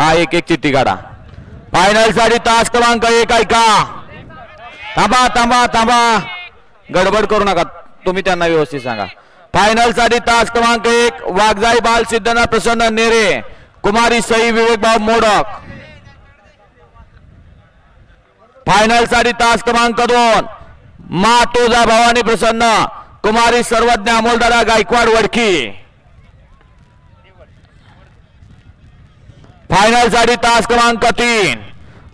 हा एक एक चिठ्ठी काढा. फायनलसाठी तास क्रमांक एक ऐका थांबा थांबा थांबा. गडबड करू नका. तुम्ही त्यांना व्यवस्थित सांगा. फायनलसाठी तास क्रमांक एक वाघजाई बाल सिद्धनाथ प्रसन्न नेरे कुमारी सई विवेकभाऊ मोडक. फायनलसाठी तास क्रमांक दोन मा तुझा भवानी प्रसन्न कुमारी सर्वज्ञ अमोलदारा गायकवाड वडकी. फायनलसाठी तास क्रमांक तीन.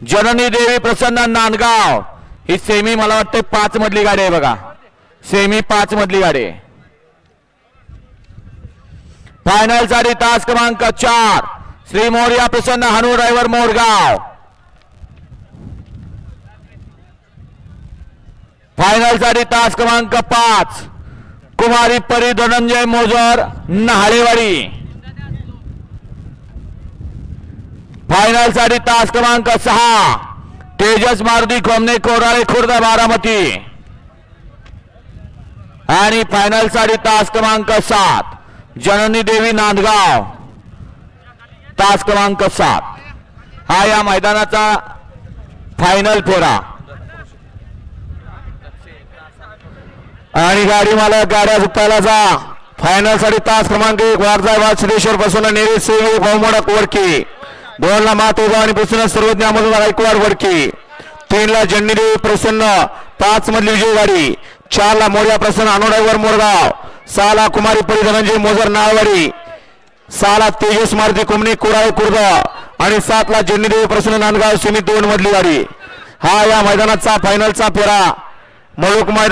जननी देवी प्रसन्न नांदगाव. ही सेमी मला वाटतं पाच मधली गाडी आहे बघा. सेमी पाच मधली गाडी आहे. फायनलसाठी तास क्रमांक चार. श्री मोर्या प्रसन्न हनु ड्रायव्हर मोरगाव. फायनलसाठी तास क्रमांक पाच. कुमारी परी धनंजय मोजर नहाळेवाडी फायनलसाठी तास क्रमांक सहा. तेजस मारुती कोमने कोराळे खुर्द बारामती. आणि फायनलसाठी तास क्रमांक सात. जननी देवी नांदगाव. तास क्रमांक सात. हा या मैदानाचा फायनल फेरा. आणि गाडी मला गाड्या झुकताला जा. फायनलसाठी तास क्रमांक एक वारजाबाद सिद्धेश्वर बसून नेरे सेवी बहुमोडक वडकी दोन मात उभा आणि प्रसन्न सर्वज्ञ अमोल गायकवाड वडकी. तीन ला जन्नीदेवी प्रसन्न पाच मधली विजय गाडी चार ला मोर्या प्रसन्न अनुडाईवर मोरगाव सहा ला कुमारी परी धनंजय मोजर नाळवाडी सहा ला तेजस मारुती कुमणे कुराळे कुर्द आणि सात ला प्रसन्न नांदगाव सिमी दोन मधली गाडी. हा या मैदानाचा फायनलचा फेरा. मळूक मैदान